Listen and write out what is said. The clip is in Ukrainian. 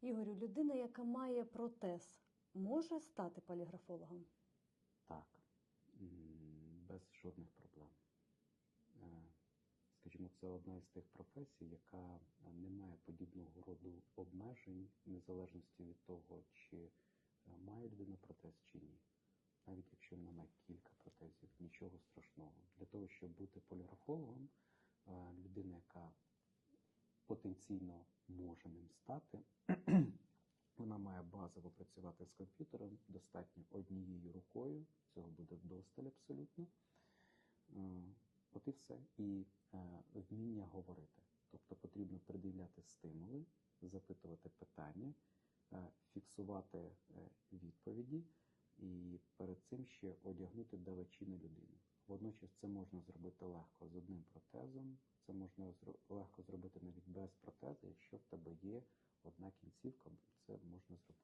Ігорю, людина, яка має протез, може стати поліграфологом? Так, без жодних проблем. Е, Скажімо, це одна із тих професій, яка не має подібного роду обмежень, в незалежності від того, чи е, має людина протез чи ні. Навіть якщо вона має кілька протезів, нічого страшного. Для того, щоб бути поліграфологом, е, людина, яка потенційно може ним стати, має базово працювати з комп'ютером достатньо однією рукою. Цього буде вдосталь абсолютно. Е, От і все. І е, вміння говорити. Тобто потрібно приділяти стимули, запитувати питання, е, фіксувати відповіді і перед цим ще одягнути давачі на людину. Водночас це можна зробити легко з одним протезом, це можна легко зробити одна кінцівка, це можна зробити.